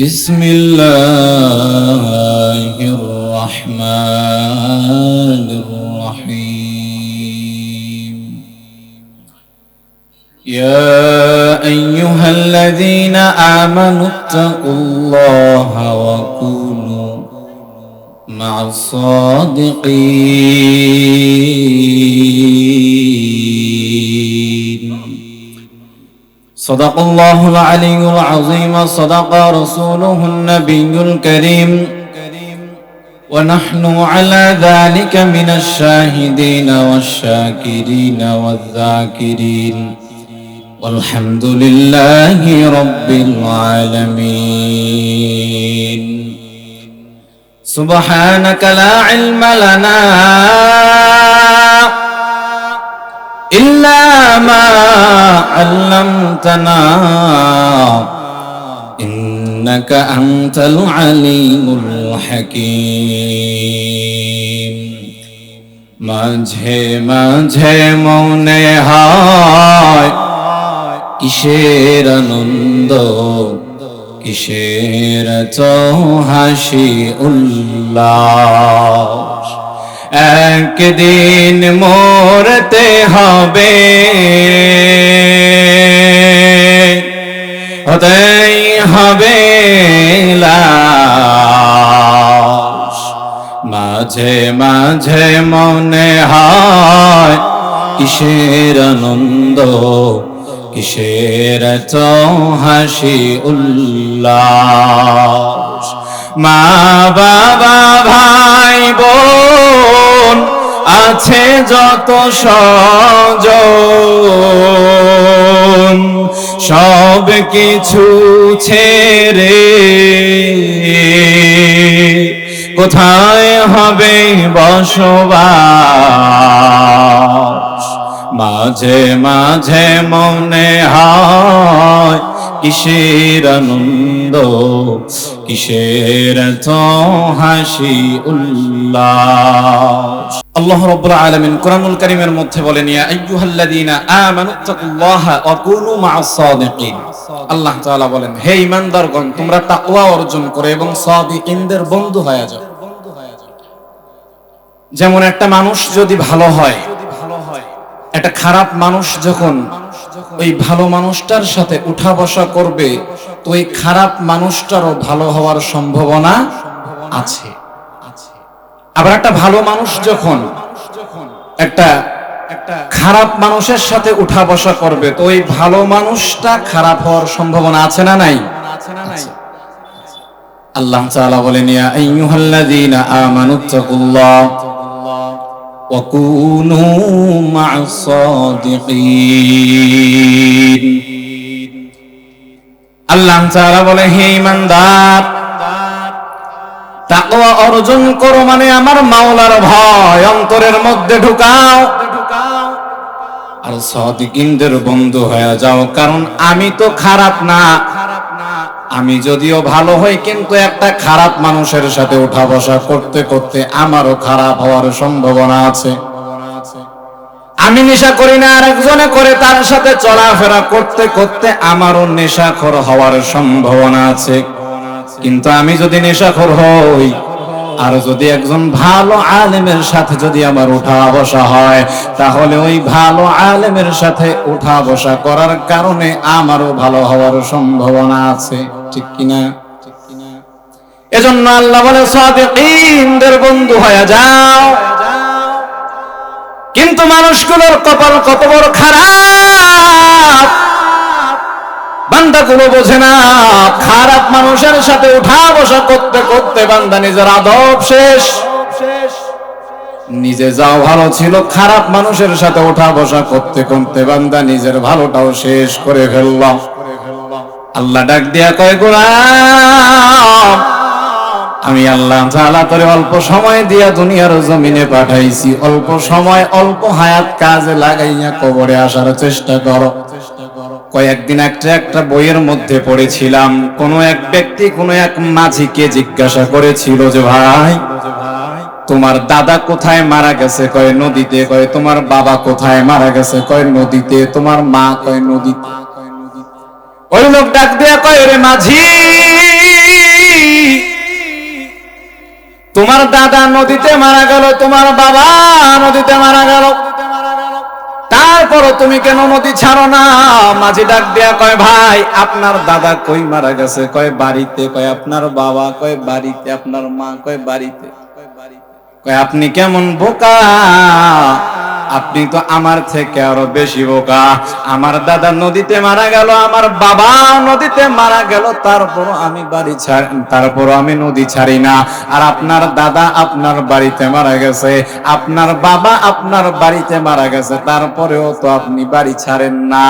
بسم الله الرحمن الرحيم. يا أيها الذين آمنوا اتقوا الله وكونوا مع الصادقين. صدق الله العلي العظيم صدق رسوله النبي الكريم. ونحن على ذلك من الشاهدين والشاكرين والذاكرين. والحمد لله رب العالمين. سبحانك لا علم لنا إلا ما علمتنا إنك أنت العليم الحكيم মাঝে মাঝে মনে হয় কিসের আনন্দ কিসের তো হাসি উল্লাস একদিন মরতে হবে হতেই হবে। মাঝে মাঝে মনে হয়, কিসের আনন্দ, কিসের তো হাসি উল্লাস মা বাবা, ভাই বোন আছে যত সজন সব কিছু ছেড়ে কোথায় হবে বসবাস? মাঝে মাঝে মনে হয় কিসের আনন্দ কিসের তো হাসি উল্লাস? আল্লাহ রাব্বুল আলামিন কোরআনুল কারীমের মধ্যে বলেন, ইয়া আইয়ুহাল্লাযীনা আমানু তাকুল্লাহা ওয়া কুনু মা'আস সাদিকিন। আল্লাহ তাআলা বলেন, হে ঈমানদারগণ, তোমরা তাকওয়া অর্জন করো এবং সাদিকিনদের বন্ধু হয়ে যাও। যেমন একটা মানুষ যদি ভালো হয়, একটা খারাপ মানুষ যখন ওই ভালো মানুষটার সাথে উঠা বসা করবে, তো ওই খারাপ মানুষটারও ভালো হওয়ার সম্ভাবনা আছে। আবার একটা ভালো মানুষ যখন একটা খারাপ মানুষের সাথে উঠা বসা করবে, তো ওই ভালো মানুষটা খারাপ হওয়ার সম্ভাবনা আছে না নাই? আল্লাহ তাআলা বলেন কুনু মা'আস সাদিকিন আল্লাহ তাআলা বলে, হে ঈমানদার তাকওয়া অর্জন করো মানে আমার মাওলার ভয়, অন্তরের মধ্যে ঢুকাও। আর সাদিকিনদের বন্ধু হয়ে যাও, কারণ আমি তো খারাপ না। আমি যদিও ভালো হই, কিন্তু একটা খারাপ মানুষের সাথে উঠা বসা করতে করতে আমারও খারাপ হওয়ার সম্ভাবনা আছে। আমি নেশা করি না, আর একজনে করে তার সাথে চলাফেরা করতে করতে আমারও নেশাখোর হওয়ার সম্ভাবনা আছে। কিন্তু আমি যদি নেশাখোর হই আর যদি একজন ভালো আলেমের সাথে যদি আমার উঠা বসা হয়, তাহলে ওই ভালো আলেমের সাথে উঠা বসা করার কারণে আমারও ভালো হওয়ার সম্ভাবনা আছে। ঠিক কিনা? এজন্য আল্লাহ বলে, সাদিকিনদের বন্ধু হয়ে যাও। কিন্তু মানুষগুলোর কপাল কত বড় খারাপ? বান্দাগুলো বোঝে না, খারাপ মানুষের সাথে উঠা বসা করতে করতে বান্দা নিজের আদব শেষ। নিজে যাও ভালো ছিল, খারাপ মানুষের সাথে উঠা বসা করতে করতে বান্দা নিজের ভালোটাও শেষ করে ফেলল। আল্লাহ ডাক দিয়া কয়, গোলাম, আমি আল্লাহ তাআলা অল্প সময় দিয়া দুনিয়ার জমিনে পাঠাইছি। অল্প সময়, অল্প হায়াত কাজে লাগাইয়া কবরে আসার চেষ্টা করো। কয়েকদিন একটা একটা বইয়ের মধ্যে পড়েছিলাম। কোনো এক ব্যক্তি, কোনো এক মাঝিকে জিজ্ঞাসা করেছিল যে, ভাই, তোমার দাদা কোথায় মারা গেছে? কয় নদীতে, কয় তোমার বাবা কোথায় মারা গেছে? কয় নদীতে, তোমার মা কয় নদীতে? ওই লোক ডাক দেয়া কয়, রে মাঝি, তোমার দাদা নদীতে মারা গেল, তোমার বাবা নদীতে মারা গেল। তারপরও তুমি কেন নদী ছাড়ো না? মাঝি ডাক দেয়া কয়, ভাই, আপনার দাদা কই মারা গেছে? কয় বাড়িতে, কয় আপনার বাবা, কয় বাড়িতে, আপনার মা, কয় বাড়িতে, কয় আপনি কেমন বোকা? আপনি তো আমার থেকে আরও বেশি বোকা। আমার দাদা নদীতে মারা গেল, আমার বাবা নদীতে মারা গেল তারপর আমি বাড়ি ছাড় তারপর আমি নদী ছাড়ি না। আর আপনার দাদা আপনার বাড়িতে মারা গেছে, আপনার বাবা আপনার বাড়িতে মারা গেছে, তারপরেও তো আপনি বাড়ি ছাড়েন না।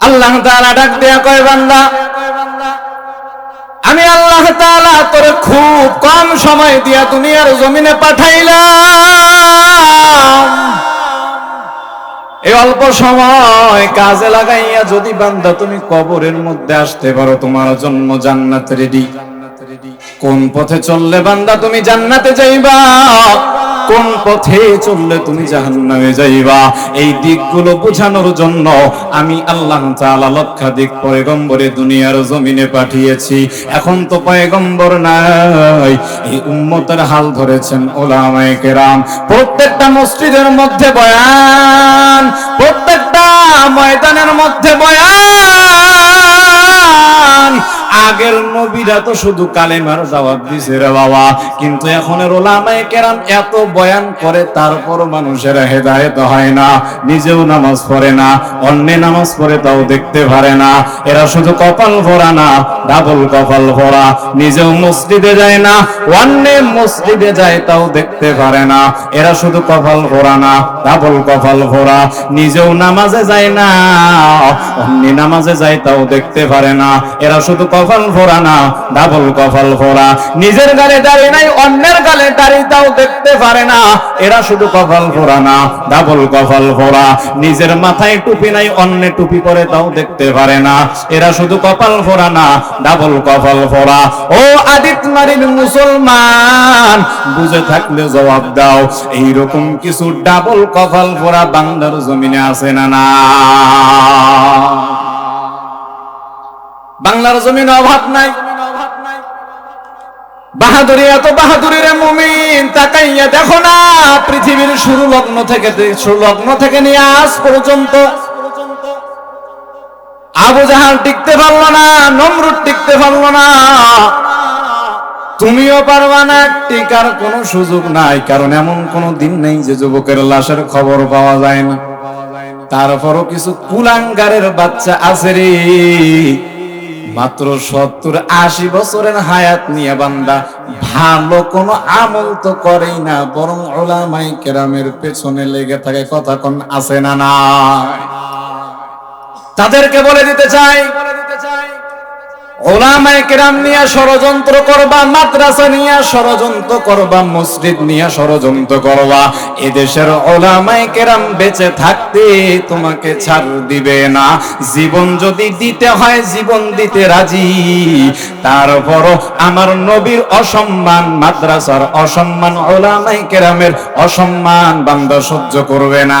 আল্লাহ তাআলা ডাক দেয়া কয় বান্দা আমি আল্লাহ তাআলা তোরে খুব কম সময় দিয়া দুনিয়ার জমিনে পাঠাইলাম। এই অল্প সময় কাজে লাগাইয়া যদি বান্দা তুমি কবরের মধ্যে আসতে পারো, তোমার জন্ম জান্নাত রেডি কোন পথে চললে বান্দা তুমি জান্নাতে যাইবা? কোন পথে চললে তুমি জাহান্নামে যাইবা? এই দিকগুলো বোঝানোর জন্য আমি আল্লাহ তাআলা লক্ষাধিক পয়গম্বরে দুনিয়ার জমিনে পাঠিয়েছি। এখন তো পয়গম্বর নাই। এই উম্মতের হাল ধরেছেন ওলামায়ে কেরাম। প্রত্যেকটা মসজিদের মধ্যে বয়ান, প্রত্যেকটা ময়দানের মধ্যে বয়ান। আগের নবীরা তো শুধু কালেমার জবাব দিছে রে বাবা। কিন্তু এখনের ওলামায়ে কেরাম এত বয়ান করে তারপর মানুষের হেদায়েত হয় না, নিজেও নামাজ পড়ে না, অন্যে নামাজ পড়ে তাও দেখতে পারে না। এরা শুধু কপাল ভরা না, ডাবল কপাল ভরা, নিজেও মসজিদে যায় না, অন্যে মসজিদে যায় তাও দেখতে পারে না। এরা শুধু কপাল ভরা না, ডাবল কপাল ভরা, নিজেও নামাজে যায় না, অন্য নামাজে যায় তাও দেখতে পারে না। এরা শুধু কপাল ভরা না, ডাবল কপাল ফোরা নিজের গালে দাড়ি নাই, অন্যের গালে দাড়ি তাও দেখতে পারে না। এরা শুধু কপাল ভরা না, ডাবল কপাল ভরা নিজের মাথায় টুপি নাই, অন্য টুপি পরে তাও দেখতে পারে না। এরা শুধু কপাল ভরা না, ডাবল কপাল ভরা ও আদিত নারীর মুসলমান, বুঝে থাকলে জবাব দাও, এইরকম কিছু ডাবল কপাল ভরা বাংলার জমিনে আছে না না? বাংলার জমিনে অভাব নাই। বাহাদুরি, এত বাহাদুরির মুমিন তাকাইয়া দেখো না, পৃথিবীর শুরু লগ্ন থেকে শুরু লগ্ন থেকে নিয়ে আজ পর্যন্ত। আবু জাহাল টিকতে পারল না, নমরুদ টিকতে পারল না। তুমিও পারবা না, টিকার কোনো সুযোগ নাই, কারণ এমন কোনো দিন নেই যে যুবকের লাশের খবর পাওয়া যায় না। তারপরও কিছু কুলাঙ্গারের বাচ্চা আছে রে। মাত্র সত্তর আশি বছরের হায়াত নিয়ে বান্দা ভালো কোনো আমল তো করেই না, বরং ওলামাই কেরামের পেছনে লেগে থাকে, কথা কোন, আছে না না তাদেরকে বলে দিতে চাই ওলামায়ে কেরাম নিয়ে ষড়যন্ত্র করবা, মাদ্রাসা নিয়ে ষড়যন্ত্র করবা, মসজিদ নিয়ে ষড়যন্ত্র করবা। এদেশের ওলামায়ে কেরাম বেঁচে থাকতে তোমাকে ছাড় দিবে না। জীবন যদি দিতে হয়, জীবন দিতে রাজি। তারপরও আমার নবীর অসম্মান, মাদ্রাসার অসম্মান, ওলামায়ে কেরামের অসম্মান বান্দা সহ্য করবে না।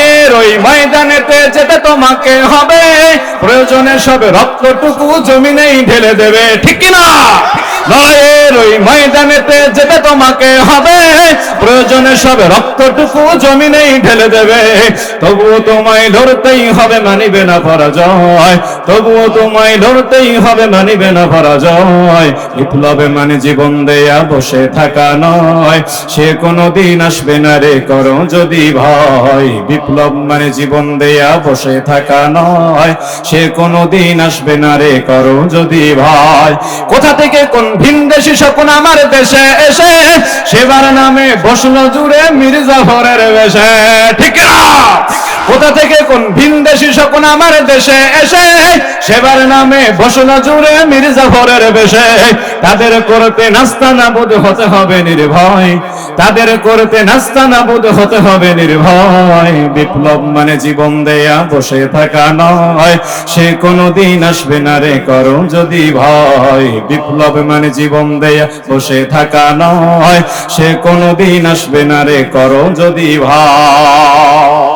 লড়াইয়ের ওই ময়দানেতে যেতে তোমাকে হবে। প্রয়োজনে সবে রক্তটুকু জমিনেই ঢেলে দেবে, ঠিক কি না লড়াইয়ের ওই ময়দানেতে যেতে তোমাকে হবে। প্রয়োজনে সব রক্তটুকু জমিনেই ঢেলে দেবে। তবুও তোমায় লড়তেই হবে, মানিবে না পরাজয়। তবুও তোমায় লড়তেই হবে, মানিবে না পরাজয়। বিপ্লবে মানে জীবন দেয়া, বসে থাকা নয়। সে কোনো দিন আসবে না রে, করো যদি ভয়। বিপ্লব মানে জীবন দেয়া, বসে থাকা নয়। সে কোনো দিন আসবে না রে, করো যদি ভয়। কোথা থেকে কোন ভিনদেশি শকুন আমার দেশে এসে সেবার নামে বসল জুড়ে মির্জাফরের বেশে। ঠিক না কোথা থেকে কোন ভিনদেশি শকুন আমার দেশে এসে? সেবার নামে ঘোষণা জুড়ে মির্জাফরের বেশে। তাদের করতে নাস্তা নাবুদ হতে হবে নির্ভয়। তাদের করতে নাস্তা নাবুদ হতে হবে নির্ভয়। বিপ্লব মানে জীবন দেয়া, বসে থাকা নয়। সে কোনোদিন আসবে না রে করো যদি ভয়। বিপ্লব মানে জীবন দেয়া, বসে থাকা নয়। সে কোনোদিন আসবে না রে করো যদি ভয়।